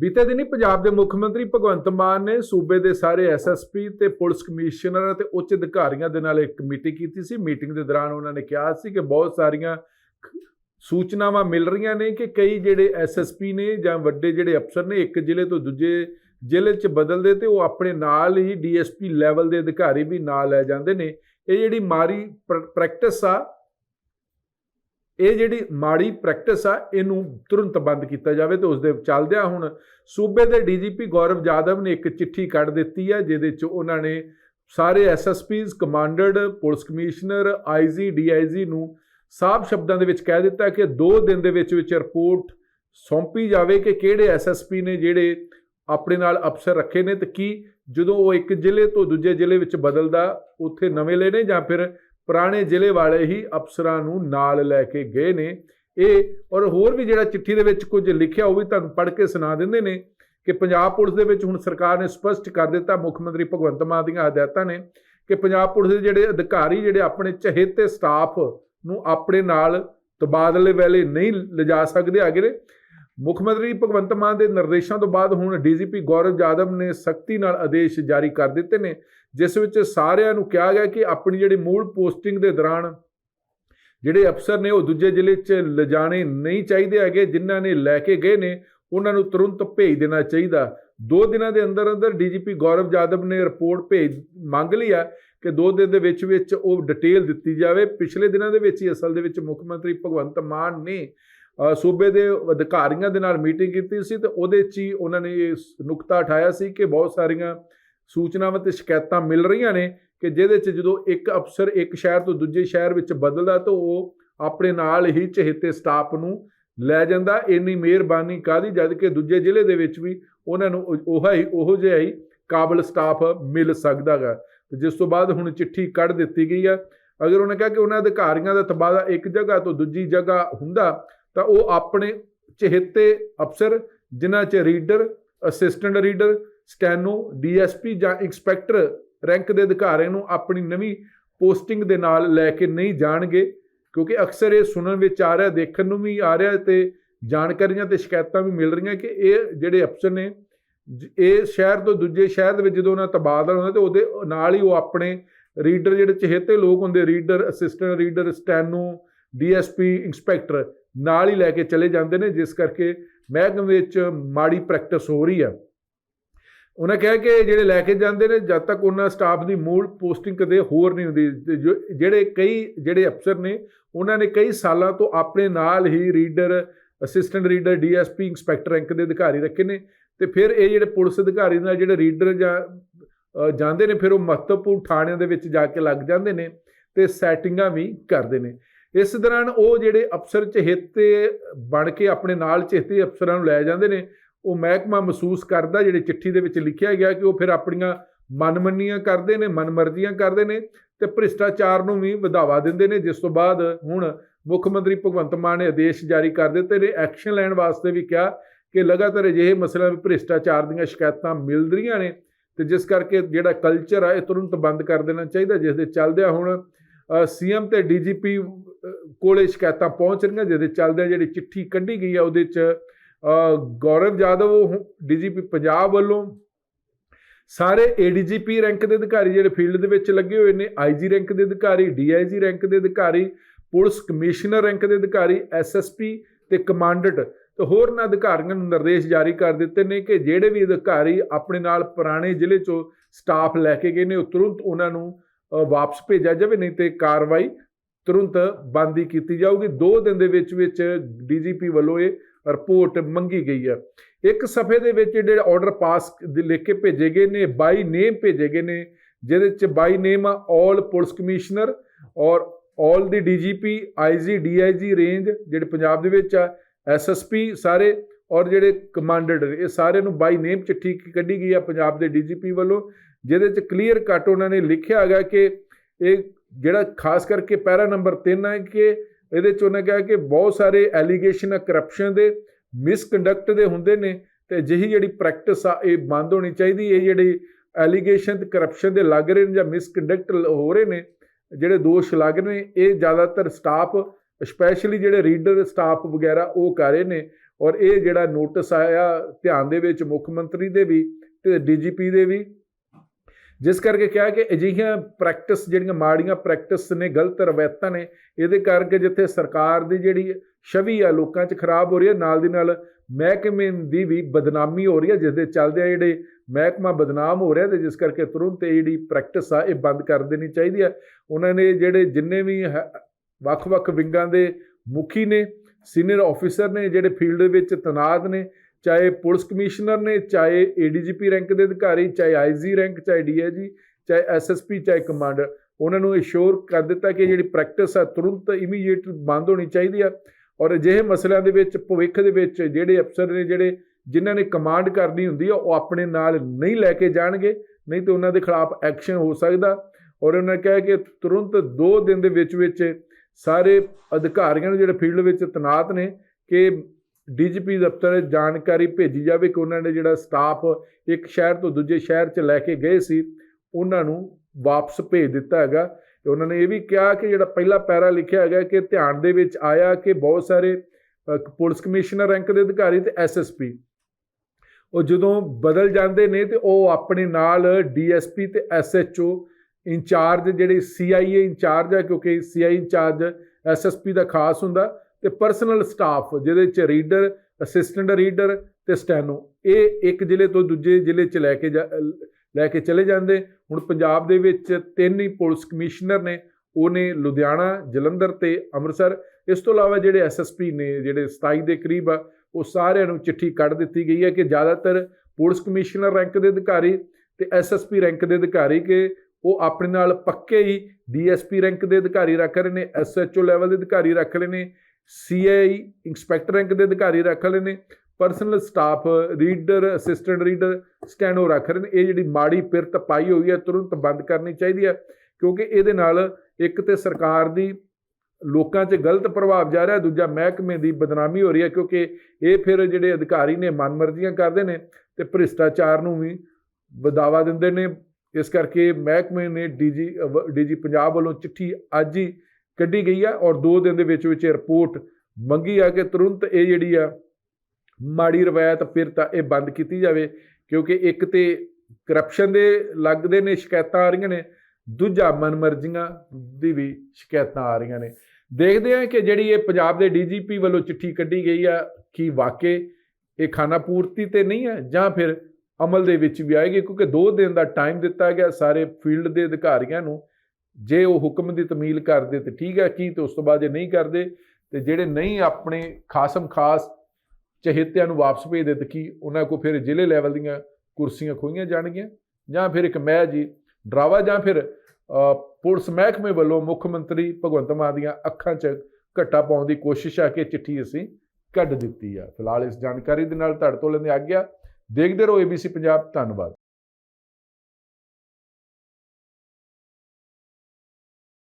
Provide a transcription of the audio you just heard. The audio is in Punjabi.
ਬੀਤੇ ਦਿਨੀ ਪੰਜਾਬ ਦੇ ਮੁੱਖ ਮੰਤਰੀ ਭਗਵੰਤ ਮਾਨ ਨੇ ਸੂਬੇ ਦੇ ਸਾਰੇ ਐਸਐਸਪੀ ਤੇ ਪੁਲਿਸ ਕਮਿਸ਼ਨਰ ਅਤੇ ਉੱਚ ਅਧਿਕਾਰੀਆਂ ਦੇ ਨਾਲ ਇੱਕ ਮੀਟਿੰਗ ਕੀਤੀ ਸੀ। ਮੀਟਿੰਗ ਦੇ ਦੌਰਾਨ ਉਹਨਾਂ ਨੇ ਕਿਹਾ ਸੀ ਕਿ ਬਹੁਤ ਸਾਰੀਆਂ ਸੂਚਨਾਵਾਂ ਮਿਲ ਰਹੀਆਂ ਨੇ ਕਿ ਕਈ ਜਿਹੜੇ ਐਸਐਸਪੀ ਨੇ ਜਾਂ ਵੱਡੇ ਜਿਹੜੇ ਅਫਸਰ ਨੇ ਇੱਕ ਜ਼ਿਲ੍ਹੇ ਤੋਂ ਦੂਜੇ ਜ਼ਿਲ੍ਹੇ 'ਚ ਬਦਲਦੇ ਤੇ ਉਹ ਆਪਣੇ ਨਾਲ ਹੀ ਡੀਐਸਪੀ ਲੈਵਲ ਦੇ ਅਧਿਕਾਰੀ ਵੀ ਨਾਲ ਲੈ ਜਾਂਦੇ ਨੇ। ਇਹ ਜਿਹੜੀ ਮਾਰੀ ਪ੍ਰੈਕਟਿਸ ਆ ਇਹ ਜਿਹੜੀ ਮਾੜੀ ਪ੍ਰੈਕਟਿਸ ਆ, ਇਹਨੂੰ ਤੁਰੰਤ ਬੰਦ ਕੀਤਾ ਜਾਵੇ ਤੇ ਉਸ ਦੇ ਚੱਲਦਿਆਂ ਹੁਣ ਸੂਬੇ ਦੇ ਡੀਜੀਪੀ ਗੌਰਵ ਜਾਦਵ ਨੇ ਇੱਕ ਚਿੱਠੀ ਕੱਢ ਦਿੱਤੀ ਹੈ, ਜਿਹਦੇ 'ਚ ਉਹਨਾਂ ਨੇ ਸਾਰੇ SSPs ਕਮਾਂਡਰਡ police commissioner IG DIG ਨੂੰ ਸਾਫ਼ ਸ਼ਬਦਾਂ ਦੇ ਵਿੱਚ ਕਹਿ ਦਿੱਤਾ ਕਿ 2 ਦਿਨ ਦੇ ਵਿੱਚ ਵਿੱਚ ਰਿਪੋਰਟ ਸੌਂਪੀ ਜਾਵੇ ਕਿ ਕਿਹੜੇ ਐਸਐਸਪੀ ਨੇ ਜਿਹੜੇ ਆਪਣੇ ਨਾਲ ਅਫਸਰ ਰੱਖੇ ਨੇ ਤੇ ਕੀ ਜਦੋਂ ਉਹ ਇੱਕ ਜ਼ਿਲ੍ਹੇ ਤੋਂ ਦੂਜੇ ਜ਼ਿਲ੍ਹੇ ਵਿੱਚ ਬਦਲਦਾ, ਉੱਥੇ ਨਵੇਂ ਲੈ ਨੇ ਜਾਂ ਫਿਰ ਪੁਰਾਣੇ ਜ਼ਿਲ੍ਹੇ ਵਾਲੇ ਹੀ ਅਫਸਰਾਂ ਨੂੰ ਨਾਲ ਲੈ ਕੇ ਗਏ ਨੇ। ਇਹ ਔਰ ਹੋਰ ਵੀ ਜਿਹੜਾ ਚਿੱਠੀ ਦੇ ਵਿੱਚ ਕੁਝ ਲਿਖਿਆ ਉਹ ਵੀ ਤੁਹਾਨੂੰ ਪੜ੍ਹ ਕੇ ਸੁਣਾ ਦਿੰਦੇ ਨੇ ਕਿ ਪੰਜਾਬ ਪੁਲਿਸ ਦੇ ਵਿੱਚ ਹੁਣ ਸਰਕਾਰ ਨੇ ਸਪਸ਼ਟ ਕਰ ਦਿੱਤਾ, ਮੁੱਖ ਮੰਤਰੀ ਭਗਵੰਤ ਮਾਨ ਦੀਆਂ ਹਦਾਇਤਾਂ ਨੇ ਕਿ ਪੰਜਾਬ ਪੁਲਿਸ ਦੇ ਜਿਹੜੇ ਅਧਿਕਾਰੀ, ਜਿਹੜੇ ਆਪਣੇ ਚਹੇਤੇ ਸਟਾਫ ਨੂੰ ਆਪਣੇ ਨਾਲ ਤਬਾਦਲੇ ਵੇਲੇ ਨਹੀਂ ਲਿਜਾ ਸਕਦੇ ਆਗੇ ਨੇ। ਮੁੱਖ ਮੰਤਰੀ ਭਗਵੰਤ ਮਾਨ ਦੇ ਨਿਰਦੇਸ਼ਾਂ ਤੋਂ ਬਾਅਦ ਹੁਣ ਡੀਜੀਪੀ ਗੌਰਵ ਯਾਦਵ ਨੇ ਸਖਤੀ ਨਾਲ ਆਦੇਸ਼ ਜਾਰੀ ਕਰ ਦਿੱਤੇ ਨੇ, ਜਿਸ ਵਿੱਚ ਸਾਰਿਆਂ ਨੂੰ ਕਿਹਾ ਗਿਆ ਕਿ ਆਪਣੀ ਜਿਹੜੀ ਮੂਲ ਪੋਸਟਿੰਗ ਦੇ ਦੌਰਾਨ ਜਿਹੜੇ ਅਫਸਰ ਨੇ ਉਹ ਦੂਜੇ ਜ਼ਿਲ੍ਹੇ 'ਚ ਲਿਜਾਣੇ ਨਹੀਂ ਚਾਹੀਦੇ ਹੈਗੇ, ਜਿਨ੍ਹਾਂ ਨੇ ਲੈ ਕੇ ਗਏ ਨੇ, ਉਹਨਾਂ ਨੂੰ ਤੁਰੰਤ ਭੇਜ ਦੇਣਾ ਚਾਹੀਦਾ। ਦੋ ਦਿਨਾਂ ਦੇ ਅੰਦਰ ਅੰਦਰ ਡੀਜੀਪੀ ਗੌਰਵ ਯਾਦਵ ਨੇ ਰਿਪੋਰਟ ਭੇਜ, ਮੰਗ ਲਈ ਆ ਕਿ ਦੋ ਦਿਨ ਦੇ ਵਿੱਚ ਵਿੱਚ ਉਹ ਡਿਟੇਲ ਦਿੱਤੀ ਜਾਵੇ। ਪਿਛਲੇ ਦਿਨਾਂ ਦੇ ਵਿੱਚ ਹੀ ਅਸਲ ਦੇ ਵਿੱਚ ਮੁੱਖ ਮੰਤਰੀ ਭਗਵੰਤ ਮਾਨ ਨੇ ਸੂਬੇ ਦੇ ਅਧਿਕਾਰੀਆਂ ਦੇ ਨਾਲ ਮੀਟਿੰਗ ਕੀਤੀ ਸੀ ਤੇ ਉਹਦੇ 'ਚ ਹੀ ਉਹਨਾਂ ਨੇ ਇਹ ਨੁਕਤਾ ਉਠਾਇਆ ਸੀ ਕਿ ਬਹੁਤ ਸਾਰੀਆਂ ਸੂਚਨਾਵਾਂ ਤੇ ਸ਼ਿਕਾਇਤਾਂ ਮਿਲ ਰਹੀਆਂ ਨੇ ਕਿ ਜਿਹਦੇ 'ਚ ਜਦੋਂ ਇੱਕ ਅਫਸਰ ਇੱਕ ਸ਼ਹਿਰ ਤੋਂ ਦੂਜੇ ਸ਼ਹਿਰ ਵਿੱਚ ਬਦਲਦਾ ਤਾਂ ਉਹ ਆਪਣੇ ਨਾਲ ਹੀ ਚਹੇਤੇ ਸਟਾਫ ਨੂੰ ਲੈ ਜਾਂਦਾ। ਇੰਨੀ ਮਿਹਰਬਾਨੀ ਕਾਦੀ ਜਦ ਕਿ ਦੂਜੇ ਜ਼ਿਲ੍ਹੇ ਦੇ ਵਿੱਚ ਵੀ ਉਹਨਾਂ ਨੂੰ ਉਹ ਹੀ, ਉਹੋ ਜਿਹਾ ਹੀ ਕਾਬਲ ਸਟਾਫ ਮਿਲ ਸਕਦਾਗਾ ਤੇ ਜਿਸ ਤੋਂ ਬਾਅਦ ਹੁਣ ਚਿੱਠੀ ਕੱਢ ਦਿੱਤੀ ਗਈ ਆ। ਅਗਰ ਉਹਨੇ ਕਿਹਾ ਕਿ ਉਹਨਾਂ ਅਧਿਕਾਰੀਆਂ ਦਾ ਤਬਾਦਲਾ ਇੱਕ ਜਗ੍ਹਾ ਤੋਂ ਦੂਜੀ ਜਗ੍ਹਾ ਹੁੰਦਾ ਤਾਂ ਉਹ ਆਪਣੇ ਚਹੇਤੇ ਅਫਸਰ, ਜਿਨ੍ਹਾਂ 'ਚ reader, assistant reader steno DSP ਜਾਂ ਇੰਸਪੈਕਟਰ ਰੈਂਕ ਦੇ ਅਧਿਕਾਰੀਆਂ ਨੂੰ ਆਪਣੀ ਨਵੀਂ ਪੋਸਟਿੰਗ ਦੇ ਨਾਲ ਲੈ ਕੇ ਨਹੀਂ ਜਾਣਗੇ, ਕਿਉਂਕਿ ਅਕਸਰ ਇਹ ਸੁਣਨ ਵਿੱਚ ਆ ਰਿਹਾ, ਦੇਖਣ ਨੂੰ ਵੀ ਆ ਰਿਹਾ ਤੇ ਜਾਣਕਾਰੀਆਂ ਤੇ ਸ਼ਿਕਾਇਤਾਂ ਵੀ ਮਿਲ ਰਹੀਆਂ ਕਿ ਇਹ ਜਿਹੜੇ ਅਫਸਰ ਨੇ ਇਹ ਸ਼ਹਿਰ ਤੋਂ ਦੂਜੇ ਸ਼ਹਿਰ ਦੇ ਵਿੱਚ ਜਦੋਂ ਉਹਨਾਂ ਤਬਾਦਲਾ ਹੁੰਦਾ ਤੇ ਉਹਦੇ ਨਾਲ ਹੀ ਉਹ ਆਪਣੇ ਰੀਡਰ ਜਿਹੜੇ ਚਹੇਤੇ ਲੋਕ ਹੁੰਦੇ, reader, assistant reader steno DSP, inspector ਨਾਲ ਹੀ ਲੈ ਕੇ ਚਲੇ ਜਾਂਦੇ ਨੇ, ਜਿਸ ਕਰਕੇ ਮਹਿਕਮੇ ਵਿੱਚ ਮਾੜੀ ਪ੍ਰੈਕਟਿਸ ਹੋ ਰਹੀ ਹੈ ਉਹਨਾਂ ਕਿਹਾ ਕਿ ਜਿਹੜੇ ਲੈ ਕੇ ਜਾਂਦੇ ਨੇ, ਜਦ ਤੱਕ ਉਹਨਾਂ ਸਟਾਫ ਦੀ ਮੂਲ ਪੋਸਟਿੰਗ ਕਦੇ ਹੋਰ ਨਹੀਂ ਹੁੰਦੀ ਜਿਹੜੇ ਕਈ, ਜਿਹੜੇ ਅਫਸਰ ਨੇ, ਉਹਨਾਂ ਨੇ ਕਈ ਸਾਲਾਂ ਤੋਂ ਆਪਣੇ ਨਾਲ ਹੀ reader assistant reader DSP inspector rank ਦੇ ਅਧਿਕਾਰੀ ਰੱਖੇ ਨੇ, ਤੇ ਫਿਰ ਇਹ ਜਿਹੜੇ ਪੁਲਿਸ ਅਧਿਕਾਰੀ ਨਾਲ ਜਿਹੜੇ ਰੀਡਰ ਜਾਂ ਜਾਂਦੇ ਨੇ, ਫਿਰ ਉਹ ਮਹੱਤਵਪੂਰਨ ਥਾਣਿਆਂ ਦੇ ਵਿੱਚ ਜਾ ਕੇ ਲੱਗ ਜਾਂਦੇ ਨੇ, ਤੇ ਸੈਟਿੰਗਾਂ ਵੀ ਕਰਦੇ ਨੇ। ਇਸ ਦੌਰਾਨ ਉਹ ਜਿਹੜੇ ਅਫਸਰ ਚਹੇਤੇ ਬਣ ਕੇ ਆਪਣੇ ਨਾਲ ਚਹੇਤੇ ਅਫਸਰਾਂ ਨੂੰ ਲੈ ਜਾਂਦੇ ਨੇ, ਉਹ ਮਹਿਕਮਾ ਮਹਿਸੂਸ ਕਰਦਾ, ਜਿਹੜੇ ਚਿੱਠੀ ਦੇ ਵਿੱਚ ਲਿਖਿਆ ਗਿਆ ਕਿ ਉਹ ਫਿਰ ਆਪਣੀਆਂ ਮਨਮੰਨੀਆਂ ਕਰਦੇ ਨੇ, ਮਨਮਰਜ਼ੀਆਂ ਕਰਦੇ ਨੇ ਤੇ ਭ੍ਰਿਸ਼ਟਾਚਾਰ ਨੂੰ ਵੀ ਵਧਾਵਾ ਦਿੰਦੇ ਨੇ, ਜਿਸ ਤੋਂ ਬਾਅਦ ਹੁਣ ਮੁੱਖ ਮੰਤਰੀ ਭਗਵੰਤ ਮਾਨ ਨੇ ਆਦੇਸ਼ ਜਾਰੀ ਕਰ ਦਿੱਤੇ ਨੇ, ਐਕਸ਼ਨ ਲੈਣ ਵਾਸਤੇ ਵੀ ਕਿਹਾ ਕਿ ਲਗਾਤਾਰ ਅਜਿਹੇ ਮਸਲਿਆਂ ਵਿੱਚ ਭ੍ਰਿਸ਼ਟਾਚਾਰ ਦੀਆਂ ਸ਼ਿਕਾਇਤਾਂ ਮਿਲ ਰਹੀਆਂ ਨੇ ਤੇ ਜਿਸ ਕਰਕੇ ਜਿਹੜਾ ਕਲਚਰ ਆ, ਇਹ ਤੁਰੰਤ ਬੰਦ ਕਰ ਦੇਣਾ ਚਾਹੀਦਾ, ਜਿਸ ਦੇ ਚੱਲਦਿਆਂ ਹੁਣ ਸੀਐਮ ਤੇ ਡੀਜੀਪੀ ਕੋਲੇ ਸ਼ਿਕਾਇਤਾਂ ਪਹੁੰਚ ਰਹੀਆਂ ਜਿਹਦੇ ਚੱਲਦਿਆਂ ਜਿਹੜੀ ਚਿੱਠੀ ਕੱਢੀ ਗਈ ਆ ਉਹਦੇ 'ਚ ਗੌਰਵ ਜਾਦਵ ਡੀਜੀਪੀ ਪੰਜਾਬ ਵੱਲੋਂ ਸਾਰੇ ਏਡੀਜੀਪੀ ਰੈਂਕ ਦੇ ਅਧਿਕਾਰੀ ਜਿਹੜੇ ਫੀਲਡ ਦੇ ਵਿੱਚ ਲੱਗੇ ਹੋਏ ਨੇ ਆਈਜੀ ਰੈਂਕ ਦੇ ਅਧਿਕਾਰੀ ਡੀਆਈਜੀ ਰੈਂਕ ਦੇ ਅਧਿਕਾਰੀ, ਪੁਲਿਸ ਕਮਿਸ਼ਨਰ ਰੈਂਕ ਦੇ ਅਧਿਕਾਰੀ ਐਸਐਸਪੀ ਤੇ ਕਮਾਂਡੈਂਟ ਤੇ ਹੋਰ ਨਾ ਅਧਿਕਾਰੀਆਂ ਨੂੰ ਨਿਰਦੇਸ਼ ਜਾਰੀ ਕਰ ਦਿੱਤੇ ਨੇ ਕਿ ਜਿਹੜੇ ਵੀ ਅਧਿਕਾਰੀ ਆਪਣੇ ਨਾਲ ਪੁਰਾਣੇ ਜ਼ਿਲ੍ਹੇ ਚੋਂ ਸਟਾਫ ਲੈ ਕੇ ਗਏ ਨੇ, ਉਹ ਤੁਰੰਤ ਉਹਨਾਂ ਨੂੰ ਵਾਪਸ ਭੇਜਿਆ ਜਾਵੇ, ਨਹੀਂ ਤੇ ਕਾਰਵਾਈ ਤੁਰੰਤ ਬੰਦੀ ਕੀਤੀ ਜਾਊਗੀ। 2 ਦਿਨ ਦੇ ਵਿੱਚ ਵਿੱਚ ਡੀਜੀਪੀ ਵੱਲੋਂ ਇਹ ਰਿਪੋਰਟ ਮੰਗੀ ਗਈ ਹੈ। ਇੱਕ ਸਫੇ ਦੇ ਵਿੱਚ ਜਿਹੜੇ ਆਰਡਰ ਪਾਸ ਲਿਖ ਕੇ ਭੇਜੇ ਗਏ ਨੇ ਬਾਈ ਨੇਮ ਭੇਜੇ ਗਏ ਨੇ, ਜਿਹਦੇ 'ਚ ਬਾਈ ਨੇਮ ਆ ਆਲ ਪੁਲਿਸ ਕਮਿਸ਼ਨਰ ਔਰ all the DGP IG DIG range ਜਿਹੜੇ ਪੰਜਾਬ ਦੇ ਵਿੱਚ ਆ ਐਸਐਸਪੀ ਸਾਰੇ ਔਰ ਜਿਹੜੇ ਕਮਾਂਡਰ ਇਹ ਸਾਰਿਆਂ ਨੂੰ ਬਾਈ ਨੇਮ ਚਿੱਠੀ ਕੱਢੀ ਗਈ ਆ ਪੰਜਾਬ ਦੇ ਡੀਜੀਪੀ ਵੱਲੋਂ, ਜਿਹਦੇ 'ਚ ਕਲੀਅਰ ਕੱਟ ਉਹਨਾਂ ਨੇ ਲਿਖਿਆ ਹੈਗਾ ਕਿ ਇਹ ਜਿਹੜਾ ਖਾਸ ਕਰਕੇ ਪੈਰਾ ਨੰਬਰ 3 ਹੈ ਕਿ ਇਹਦੇ ਚ ਉਹਨੇ ਕਿਹਾ ਕਿ ਬਹੁਤ ਸਾਰੇ ਐਲੀਗੇਸ਼ਨ ਆ ਕਰਪਸ਼ਨ ਦੇ ਮਿਸਕੰਡਕਟ ਦੇ ਹੁੰਦੇ ਨੇ ਤੇ ਅਜਿਹੀ ਜਿਹੜੀ ਪ੍ਰੈਕਟਿਸ ਆ, ਇਹ ਬੰਦ ਹੋਣੀ ਚਾਹੀਦੀ ਇਹ ਜਿਹੜੀ ਐਲੀਗੇਸ਼ਨ ਤੇ ਕਰਪਸ਼ਨ ਦੇ ਲੱਗ ਰਹੇ ਨੇ ਜਾਂ ਮਿਸਕੰਡਕਟ ਹੋ ਰਹੇ ਨੇ, ਜਿਹੜੇ ਦੋਸ਼ ਲੱਗ ਰਹੇ ਨੇ, ਇਹ ਜ਼ਿਆਦਾਤਰ ਸਟਾਫ ਸਪੈਸ਼ਲੀ ਜਿਹੜੇ ਰੀਡਰ ਸਟਾਫ ਵਗੈਰਾ, ਉਹ ਕਰ ਰਹੇ ਨੇ। ਔਰ ਇਹ ਜਿਹੜਾ ਨੋਟਿਸ ਆਇਆ ਧਿਆਨ ਦੇ ਵਿੱਚ ਮੁੱਖ ਮੰਤਰੀ ਦੇ ਵੀ ਤੇ ਡੀਜੀਪੀ ਦੇ ਵੀ ਜਿਸ ਕਰਕੇ ਕਿਹਾ ਕਿ ਅਜਿਹੀਆਂ ਪ੍ਰੈਕਟਿਸ ਜਿਹੜੀਆਂ ਮਾੜੀਆਂ ਪ੍ਰੈਕਟਿਸ ਨੇ, ਗਲਤ ਰਵਾਇਤਾਂ ਨੇ, ਇਹਦੇ ਕਰਕੇ ਜਿੱਥੇ ਸਰਕਾਰ ਦੀ ਜਿਹੜੀ ਛਵੀ ਆ ਲੋਕਾਂ 'ਚ ਖਰਾਬ ਹੋ ਰਹੀ ਹੈ, ਨਾਲ ਦੀ ਨਾਲ ਮਹਿਕਮੇ ਦੀ ਵੀ ਬਦਨਾਮੀ ਹੋ ਰਹੀ ਹੈ ਜਿਸ ਦੇ ਚੱਲਦੇ ਆ ਜਿਹੜੇ ਮਹਿਕਮਾ ਬਦਨਾਮ ਹੋ ਰਿਹਾ ਤੇ ਜਿਸ ਕਰਕੇ ਤੁਰੰਤ ਇਹ ਜਿਹੜੀ ਪ੍ਰੈਕਟਿਸ ਆ, ਇਹ ਬੰਦ ਕਰ ਦੇਣੀ ਚਾਹੀਦੀ ਆ। ਉਹਨਾਂ ਨੇ ਜਿਹੜੇ ਜਿੰਨੇ ਵੀ ਹੈ- ਵੱਖ-ਵੱਖ ਵਿੰਗਾਂ ਦੇ ਮੁਖੀ ਨੇ ਸੀਨੀਅਰ ਆਫੀਸਰ ਨੇ, ਜਿਹੜੇ ਫੀਲਡ ਦੇ ਵਿੱਚ ਤੈਨਾਤ ਨੇ ਚਾਹੇ ਪੁਲਿਸ ਕਮਿਸ਼ਨਰ ਨੇ, ਚਾਹੇ ਏਡੀਜੀਪੀ ਰੈਂਕ ਦੇ ਅਧਿਕਾਰੀ, ਚਾਹੇ ਆਈਜੀ ਰੈਂਕ ਚਾਹੇ ਡੀਆਈਜੀ ਚਾਹੇ ਐਸਐਸਪੀ ਚਾਹੇ ਕਮਾਂਡਰ ਉਹਨਾਂ ਨੂੰ ਇਸ਼ੋਰ ਕਰ ਦਿੱਤਾ ਕਿ ਜਿਹੜੀ ਪ੍ਰੈਕਟਿਸ ਆ, ਤੁਰੰਤ ਇਮੀਡੀਏਟ ਬੰਦ ਹੋਣੀ ਚਾਹੀਦੀ ਆ। ਔਰ ਅਜਿਹੇ ਮਸਲਿਆਂ ਦੇ ਵਿੱਚ, ਭਵਿੱਖ ਦੇ ਵਿੱਚ ਜਿਹੜੇ ਅਫਸਰ ਨੇ, ਜਿਹੜੇ ਜਿਨ੍ਹਾਂ ਨੇ ਕਮਾਂਡ ਕਰਨੀ ਹੁੰਦੀ ਆ, ਉਹ ਆਪਣੇ ਨਾਲ ਨਹੀਂ ਲੈ ਕੇ ਜਾਣਗੇ, ਨਹੀਂ ਤੇ ਉਹਨਾਂ ਦੇ ਖਿਲਾਫ ਐਕਸ਼ਨ ਹੋ ਸਕਦਾ। ਔਰ ਉਹਨਾਂ ਨੇ ਕਿਹਾ ਕਿ ਤੁਰੰਤ 2 ਦਿਨ ਦੇ ਵਿੱਚ ਵਿੱਚ ਸਾਰੇ ਅਧਿਕਾਰੀਆਂ ਨੂੰ ਜਿਹੜੇ ਫੀਲਡ ਵਿੱਚ ਤੈਨਾਤ ਨੇ, ਕਿ ਡੀਜੀਪੀ ਦਫ਼ਤਰ ਜਾਣਕਾਰੀ ਭੇਜੀ ਜਾਵੇ ਕਿ ਉਹਨਾਂ ਨੇ ਜਿਹੜਾ ਸਟਾਫ ਇੱਕ ਸ਼ਹਿਰ ਤੋਂ ਦੂਜੇ ਸ਼ਹਿਰ 'ਚ ਲੈ ਕੇ ਗਏ ਸੀ, ਉਹਨਾਂ ਨੂੰ ਵਾਪਸ ਭੇਜ ਦਿੱਤਾ ਹੈਗਾ। ਤੇ ਉਹਨਾਂ ਨੇ ਇਹ ਵੀ ਕਿਹਾ ਕਿ ਜਿਹੜਾ ਪਹਿਲਾ ਪੈਰਾ ਲਿਖਿਆ ਹੈਗਾ ਕਿ ਧਿਆਨ ਦੇ ਵਿੱਚ ਆਇਆ ਕਿ ਬਹੁਤ ਸਾਰੇ ਪੁਲਿਸ ਕਮਿਸ਼ਨਰ, ਰੈਂਕ ਦੇ ਅਧਿਕਾਰੀ ਤੇ ਐਸਐਸਪੀ ਉਹ ਜਦੋਂ ਬਦਲ ਜਾਂਦੇ ਨੇ ਤੇ ਉਹ ਆਪਣੇ ਨਾਲ ਡੀਐਸਪੀ ਤੇ ਐਸਐਚਓ ਇੰਚਾਰਜ, ਜਿਹੜੇ ਸੀਆਈਏ ਇੰਚਾਰਜ ਹੈ ਕਿਉਂਕਿ ਸੀਆਈ ਇੰਚਾਰਜ ਐਸਐਸਪੀ ਦਾ ਖਾਸ ਹੁੰਦਾ ਤੇ ਪਰਸਨਲ ਸਟਾਫ ਜਿਹਦੇ ਚ ਰੀਡਰ ਅਸਿਸਟੈਂਟ ਰੀਡਰ ਤੇ ਸਟੈਨੋ ਇਹ ਇੱਕ ਜ਼ਿਲ੍ਹੇ ਤੋਂ ਦੂਜੇ ਜ਼ਿਲ੍ਹੇ ਚ ਲੈ ਕੇ ਜਾ- ਲੈ ਕੇ ਚਲੇ ਜਾਂਦੇ। ਹੁਣ ਪੰਜਾਬ ਦੇ ਵਿੱਚ ਤਿੰਨ ਹੀ ਪੁਲਿਸ ਕਮਿਸ਼ਨਰ ਨੇ ਉਹਨੇ ਲੁਧਿਆਣਾ, ਜਲੰਧਰ ਤੇ ਅੰਮ੍ਰਿਤਸਰ। ਇਸ ਤੋਂ ਇਲਾਵਾ ਜਿਹੜੇ ਐਸਐਸਪੀ ਨੇ, ਜਿਹੜੇ 27 ਦੇ ਕਰੀਬ ਆ, ਉਹ ਸਾਰਿਆਂ ਨੂੰ ਚਿੱਠੀ ਕੱਢ ਦਿੱਤੀ ਗਈ ਹੈ ਕਿ ਜ਼ਿਆਦਾਤਰ ਪੁਲਿਸ ਕਮਿਸ਼ਨਰ ਰੈਂਕ ਦੇ ਅਧਿਕਾਰੀ ਤੇ ਐਸਐਸਪੀ ਰੈਂਕ ਦੇ ਅਧਿਕਾਰੀ ਕਿ ਉਹ ਆਪਣੇ ਨਾਲ ਪੱਕੇ ਹੀ ਡੀਐਸਪੀ ਰੈਂਕ ਦੇ ਅਧਿਕਾਰੀ ਰੱਖ ਰਹੇ ਨੇ ਐਸਐਚਓ ਲੈਵਲ ਦੇ ਅਧਿਕਾਰੀ ਰੱਖ ਰਹੇ ਨੇ। ਸੀਆਈ ਇੰਸਪੈਕਟਰ ਰੈਂਕ ਦੇ ਅਧਿਕਾਰੀ ਰੱਖ ਰਹੇ ਨੇ personal staff reader assistant reader steno ਰੱਖ ਰਹੇ ਨੇ। ਇਹ ਜਿਹੜੀ ਮਾੜੀ ਪਿਰਤ ਪਾਈ ਹੋਈ ਹੈ, ਤੁਰੰਤ ਬੰਦ ਕਰਨੀ ਚਾਹੀਦੀ ਹੈ, ਕਿਉਂਕਿ ਇਹਦੇ ਨਾਲ ਇੱਕ ਤੇ ਸਰਕਾਰ ਦੀ ਲੋਕਾਂ 'ਚ ਗਲਤ ਪ੍ਰਭਾਵ ਜਾ ਰਿਹਾ, ਦੂਜਾ ਮਹਿਕਮੇ ਦੀ ਬਦਨਾਮੀ ਹੋ ਰਹੀ ਹੈ, ਕਿਉਂਕਿ ਇਹ ਫਿਰ ਜਿਹੜੇ ਅਧਿਕਾਰੀ ਨੇ ਮਨਮਰਜ਼ੀਆਂ ਕਰਦੇ ਨੇ ਤੇ ਭ੍ਰਿਸ਼ਟਾਚਾਰ ਨੂੰ ਵੀ ਵਧਾਵਾ ਦਿੰਦੇ ਨੇ। ਇਸ ਕਰਕੇ ਮਹਿਕਮੇ ਨੇ ਡੀਜੀ ਡੀਜੀ ਪੰਜਾਬ ਵੱਲੋਂ ਚਿੱਠੀ ਅੱਜ ਹੀ ਕੱਢੀ ਗਈ ਆ ਔਰ 2 ਦਿਨ ਦੇ ਵਿੱਚ ਵਿੱਚ ਰਿਪੋਰਟ ਮੰਗੀ ਆ ਕਿ ਤੁਰੰਤ ਇਹ ਜਿਹੜੀ ਆ ਮਾੜੀ ਰਵਾਇਤ ਫਿਰ ਤਾਂ ਇਹ ਬੰਦ ਕੀਤੀ ਜਾਵੇ, ਕਿਉਂਕਿ ਇੱਕ ਤੇ ਕਰਪਸ਼ਨ ਦੇ ਲੱਗਦੇ ਨੇ ਸ਼ਿਕਾਇਤਾਂ ਆ ਰਹੀਆਂ ਨੇ, ਦੂਜਾ ਮਨਮਰਜ਼ੀਆਂ ਦੀ ਵੀ ਸ਼ਿਕਾਇਤਾਂ ਆ ਰਹੀਆਂ ਨੇ। ਦੇਖਦੇ ਹਾਂ ਕਿ ਜਿਹੜੀ ਇਹ ਪੰਜਾਬ ਦੇ ਡੀਜੀਪੀ ਵੱਲੋਂ ਚਿੱਠੀ ਕੱਢੀ ਗਈ ਆ, ਕੀ ਵਾਕਈ ਇਹ ਖਾਨਾ ਪੂਰਤੀ ਤੇ ਨਹੀਂ ਹੈ ਜਾਂ ਫਿਰ ਅਮਲ ਦੇ ਵਿੱਚ ਵੀ ਆਏਗੀ, ਕਿਉਂਕਿ 2 ਦਿਨ ਦਾ ਟਾਈਮ ਦਿੱਤਾ ਗਿਆ ਸਾਰੇ ਫੀਲਡ ਦੇ ਅਧਿਕਾਰੀਆਂ ਨੂੰ ਜੇ ਉਹ ਹੁਕਮ ਦੀ ਤਮੀਲ ਕਰਦੇ ਤੇ ਠੀਕ ਹੈ, ਕੀ ਤੇ ਉਸ ਤੋਂ ਬਾਅਦ ਜੇ ਨਹੀਂ ਕਰਦੇ ਤੇ ਜਿਹੜੇ ਨਹੀਂ ਆਪਣੇ ਖਾਸਮ ਖਾਸ ਚਹੇਤਿਆਂ ਨੂੰ ਵਾਪਸ ਭੇਜਦੇ ਤੇ ਕੀ ਉਹਨਾਂ ਕੋ ਫਿਰ ਜ਼ਿਲ੍ਹੇ ਲੈਵਲ ਦੀਆਂ ਕੁਰਸੀਆਂ ਖੋਈਆਂ ਜਾਣਗੀਆਂ? ਜਾਂ ਫਿਰ ਇੱਕ ਮਹਿ ਜੀ, ਡਰਾਵਾ ਜਾਂ ਫਿਰ ਪੁਲਿਸ ਮਹਿਕਮੇ ਵੱਲੋਂ ਮੁੱਖ ਮੰਤਰੀ ਭਗਵੰਤ ਮਾਨ ਦੀਆਂ ਅੱਖਾਂ 'ਚ ਘੱਟਾ ਪਾਉਣ ਦੀ ਕੋਸ਼ਿਸ਼ ਆ ਕਿ ਚਿੱਠੀ ਅਸੀਂ ਕੱਢ ਦਿੱਤੀ ਆ। ਫਿਲਹਾਲ ਇਸ ਜਾਣਕਾਰੀ ਦੇ ਨਾਲ ਤੁਹਾਡੇ ਤੋਂ ਲੈਂਦੇ ਆਗਿਆ। ਦੇਖਦੇ ਰਹੋ ABC ਪੰਜਾਬ, ਧੰਨਵਾਦ।